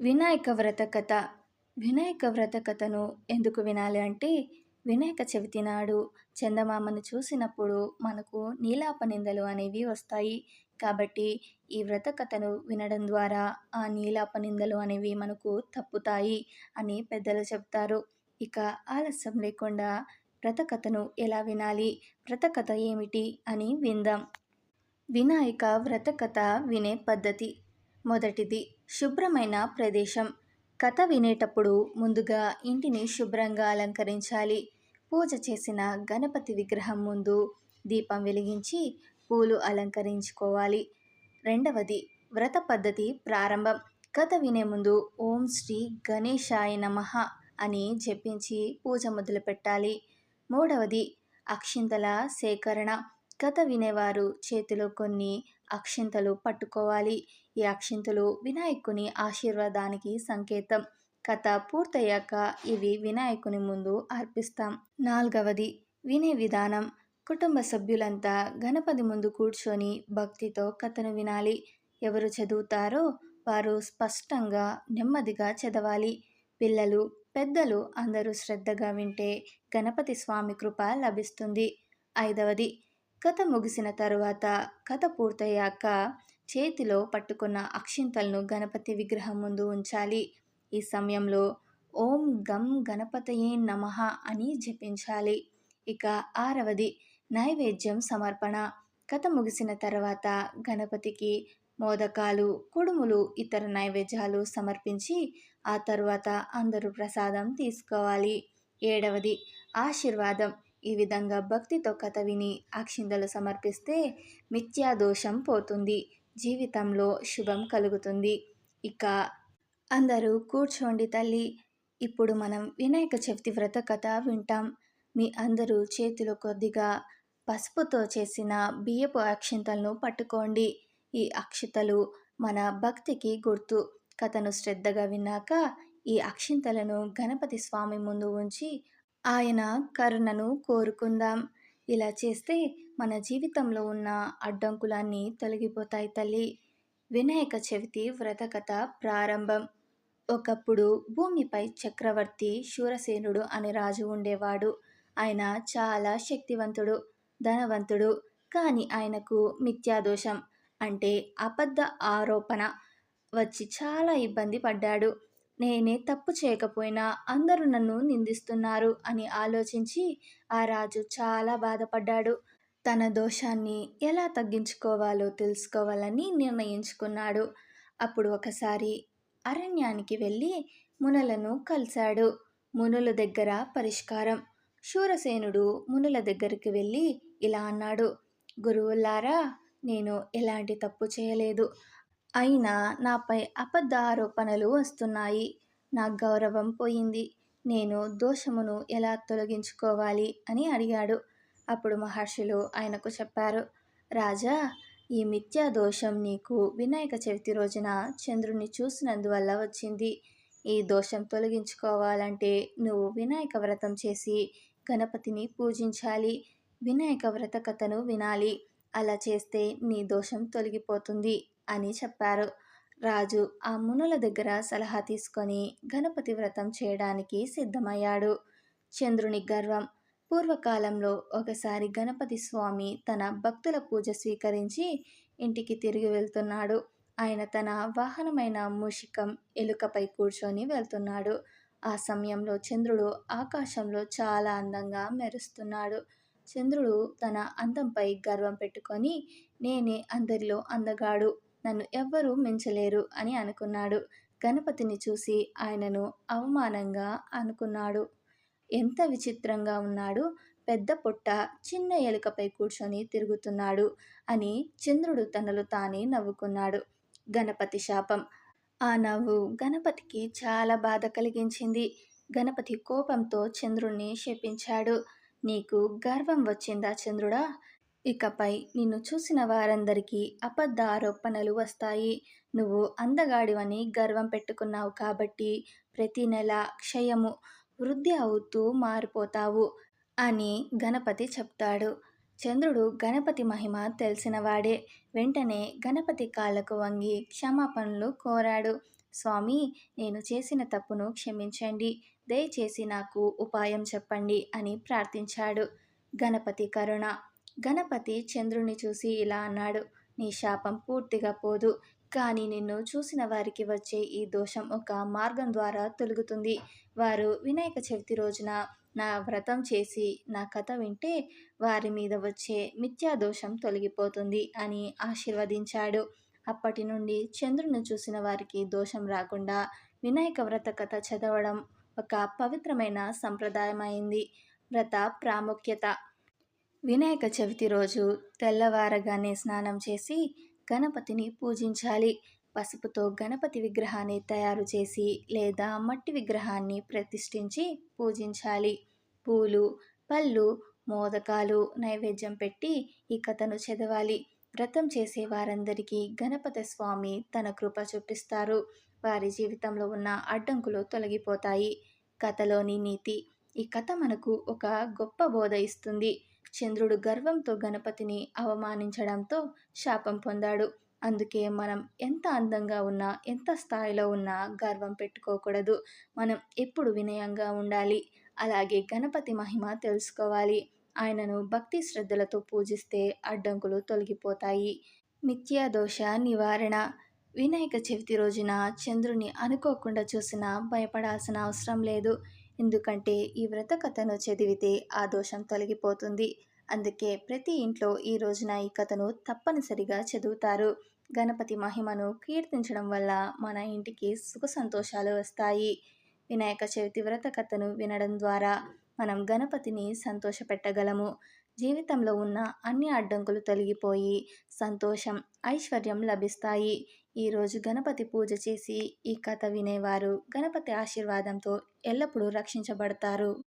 వినాయక వ్రత కథ. వినాయక వ్రత కథను ఎందుకు వినాలి అంటే వినాయక చవితి నాడు చందమామను చూసినప్పుడు మనకు నీలాప నిందలు అనేవి వస్తాయి. కాబట్టి ఈ వ్రత కథను వినడం ద్వారా ఆ నీలాప నిందలు అనేవి మనకు తప్పుతాయి అని పెద్దలు చెప్తారు. ఇక ఆలస్యం లేకుండా వ్రత కథను ఎలా వినాలి వ్రత కథ ఏమిటి అని విందాం. వినాయక వ్రత కథ వినే పద్ధతి. మొదటిది శుభ్రమైన ప్రదేశం. కథ వినేటప్పుడు ముందుగా ఇంటిని శుభ్రంగా అలంకరించాలి. పూజ చేసిన గణపతి విగ్రహం ముందు దీపం వెలిగించి పూలు అలంకరించుకోవాలి. రెండవది వ్రత పద్ధతి ప్రారంభం. కథ వినే ముందు ఓం శ్రీ గణేశాయ నమః అని జపించి పూజ మొదలుపెట్టాలి మూడవది అక్షింతల సేకరణ. కథ వినేవారు చేతిలో కొన్ని అక్షింతలు పట్టుకోవాలి. ఈ అక్షింతలు వినాయకుని ఆశీర్వాదానికి సంకేతం. కథ పూర్తయ్యాక ఇవి వినాయకుని ముందు అర్పిస్తాం. నాలుగవది వినే విధానం. కుటుంబ సభ్యులంతా గణపతి ముందు కూర్చొని భక్తితో కథను వినాలి. ఎవరు చదువుతారో వారు స్పష్టంగా నెమ్మదిగా చదవాలి. పిల్లలు పెద్దలు అందరూ శ్రద్ధగా వింటే గణపతి స్వామి కృప లభిస్తుంది. ఐదవది కథ ముగిసిన తరువాత కథ పూర్తయ్యాక చేతిలో పట్టుకున్న అక్షింతలను గణపతి విగ్రహం ముందు ఉంచాలి. ఈ సమయంలో ఓం గం గణపతయే నమ అని జపించాలి. ఇక ఆరవది నైవేద్యం సమర్పణ. కథ ముగిసిన తర్వాత గణపతికి మోదకాలు కుడుములు ఇతర నైవేద్యాలు సమర్పించి ఆ తరువాత అందరూ ప్రసాదం తీసుకోవాలి. ఏడవది ఆశీర్వాదం. ఈ విధంగా భక్తితో కథ విని అక్షింతలు సమర్పిస్తే మిథ్యాదోషం పోతుంది. జీవితంలో శుభం కలుగుతుంది. ఇక అందరూ కూర్చోండి తల్లి. ఇప్పుడు మనం వినాయక చవితి వ్రత కథ వింటాం. మీ అందరూ చేతిలో కొద్దిగా పసుపుతో చేసిన బియ్యపు అక్షింతలను పట్టుకోండి. ఈ అక్షతలు మన భక్తికి గుర్తు. కథను శ్రద్ధగా విన్నాక ఈ అక్షింతలను గణపతి స్వామి ముందు ఉంచి ఆయన కరుణను కోరుకుందాం. ఇలా చేస్తే మన జీవితంలో ఉన్న అడ్డంకులన్నీ తొలగిపోతాయి తల్లి. వినాయక చవితి వ్రతకథ ప్రారంభం. ఒకప్పుడు భూమిపై చక్రవర్తి శూరసేనుడు అనే రాజు ఉండేవాడు. ఆయన చాలా శక్తివంతుడు ధనవంతుడు కానీ ఆయనకు మిథ్యాదోషం అంటే అబద్ధ ఆరోపణ వచ్చి చాలా ఇబ్బంది పడ్డాడు. నేనే తప్పు చేయకపోయినా అందరూ నన్ను నిందిస్తున్నారు అని ఆలోచించి ఆ రాజు చాలా బాధపడ్డాడు. తన దోషాన్ని ఎలా తగ్గించుకోవాలో తెలుసుకోవాలని నిర్ణయించుకున్నాడు. అప్పుడు ఒకసారి అరణ్యానికి వెళ్ళి మునులను కలిశాడు. మునుల దగ్గర పరిష్కారం. శూరసేనుడు మునుల దగ్గరికి వెళ్ళి ఇలా అన్నాడు. గురువులారా నేను ఎలాంటి తప్పు చేయలేదు. అయినా నాపై అబద్ధారోపణలు వస్తున్నాయి. నా గౌరవం పోయింది. నేను దోషమును ఎలా తొలగించుకోవాలి అని అడిగాడు. అప్పుడు మహర్షులు ఆయనకు చెప్పారు రాజా ఈ మిథ్యా దోషం నీకు వినాయక చవితి రోజున చంద్రుని చూసినందువల్ల వచ్చింది. ఈ దోషం తొలగించుకోవాలంటే నువ్వు వినాయక వ్రతం చేసి గణపతిని పూజించాలి. వినాయక వ్రత కథను వినాలి. అలా చేస్తే నీ దోషం తొలగిపోతుంది. అని చెప్పారు. రాజు ఆ మునుల దగ్గర సలహా తీసుకొని గణపతి వ్రతం చేయడానికి సిద్ధమయ్యాడు. చంద్రుని గర్వం పూర్వకాలంలో ఒకసారి గణపతి స్వామి తన భక్తుల పూజ స్వీకరించి ఇంటికి తిరిగి వెళ్తున్నాడు. ఆయన తన వాహనమైన మూషికం ఎలుకపై కూర్చొని వెళ్తున్నాడు. ఆ సమయంలో చంద్రుడు ఆకాశంలో చాలా అందంగా మెరుస్తున్నాడు. చంద్రుడు తన అందంపై గర్వం పెట్టుకొని నేనే అందరిలో అందగాడు. నన్ను ఎవ్వరూ మించలేరు అని అనుకున్నాడు. గణపతిని చూసి ఆయనను అవమానంగా అనుకున్నాడు. ఎంత విచిత్రంగా ఉన్నాడు. పెద్ద పొట్ట చిన్న ఎలుకపై కూర్చొని తిరుగుతున్నాడు అని చంద్రుడు తనలు తానే నవ్వుకున్నాడు. గణపతి శాపం. ఆ నవ్వు గణపతికి చాలా బాధ కలిగించింది. గణపతి కోపంతో చంద్రుణ్ణి శపించాడు. నీకు గర్వం వచ్చిందా చంద్రుడా? ఇకపై నిన్ను చూసిన వారందరికీ అబద్ధ ఆరోపణలు వస్తాయి. నువ్వు అందగాడివని గర్వం పెట్టుకున్నావు కాబట్టి ప్రతి నెల క్షయము వృద్ధి అవుతూ మారిపోతావు అని గణపతి చెప్తాడు. చంద్రుడు గణపతి మహిమ తెలిసినవాడే. వెంటనే గణపతి కాళ్ళకు వంగి క్షమాపణలు కోరాడు. స్వామి నేను చేసిన తప్పును క్షమించండి. దయచేసి నాకు ఉపాయం చెప్పండి అని ప్రార్థించాడు. గణపతి కరుణ గణపతి చంద్రుణ్ణి చూసి ఇలా అన్నాడు నీ శాపం పూర్తిగా పోదు. కానీ నిన్ను చూసిన వారికి వచ్చే ఈ దోషం ఒక మార్గం ద్వారా తొలుగుతుంది. వారు వినాయక చవితి రోజున నా వ్రతం చేసి నా కథ వింటే వారి మీద వచ్చే మిథ్యా దోషం తొలగిపోతుంది అని ఆశీర్వదించాడు. అప్పటి నుండి చంద్రుని చూసిన వారికి దోషం రాకుండా వినాయక వ్రత కథ చదవడం ఒక పవిత్రమైన సంప్రదాయమైంది. వ్రత ప్రాముఖ్యత వినాయక చవితి రోజు తెల్లవారగానే స్నానం చేసి గణపతిని పూజించాలి. పసుపుతో గణపతి విగ్రహాన్ని తయారు చేసి లేదా మట్టి విగ్రహాన్ని ప్రతిష్ఠించి పూజించాలి. పూలు పళ్ళు మోదకాలు నైవేద్యం పెట్టి ఈ కథను చదవాలి. వ్రతం చేసే వారందరికీ గణపతి స్వామి తన కృప చూపిస్తారు. వారి జీవితంలో ఉన్న అడ్డంకులు తొలగిపోతాయి. కథలోని నీతి ఈ కథ మనకు ఒక గొప్ప బోధ ఇస్తుంది. చంద్రుడు గర్వంతో గణపతిని అవమానించడంతో శాపం పొందాడు. అందుకే మనం ఎంత అందంగా ఉన్నా ఎంత స్థాయిలో ఉన్నా గర్వం పెట్టుకోకూడదు. మనం ఎప్పుడు వినయంగా ఉండాలి. అలాగే గణపతి మహిమ తెలుసుకోవాలి. ఆయనను భక్తి శ్రద్ధలతో పూజిస్తే అడ్డంకులు తొలగిపోతాయి. మిథ్యా దోష నివారణ. వినాయక చవితి రోజున చంద్రుని అనుకోకుండా చూసినా భయపడాల్సిన అవసరం లేదు. ఎందుకంటే ఈ వ్రత కథను చదివితే ఆ దోషం తొలగిపోతుంది. అందుకే ప్రతి ఇంట్లో ఈ రోజున ఈ కథను తప్పనిసరిగా చదువుతారు. గణపతి మహిమను కీర్తించడం వల్ల మన ఇంటికి సుఖ సంతోషాలు వస్తాయి. వినాయక చవితి వ్రత కథను వినడం ద్వారా మనం గణపతిని సంతోషపెట్టగలము. జీవితంలో ఉన్న అన్ని అడ్డంకులు తొలగిపోయి సంతోషం ఐశ్వర్యం లభిస్తాయి. ఈరోజు గణపతి పూజ చేసి ఈ కథ వినేవారు. గణపతి ఆశీర్వాదంతో ఎల్లప్పుడూ రక్షించబడతారు.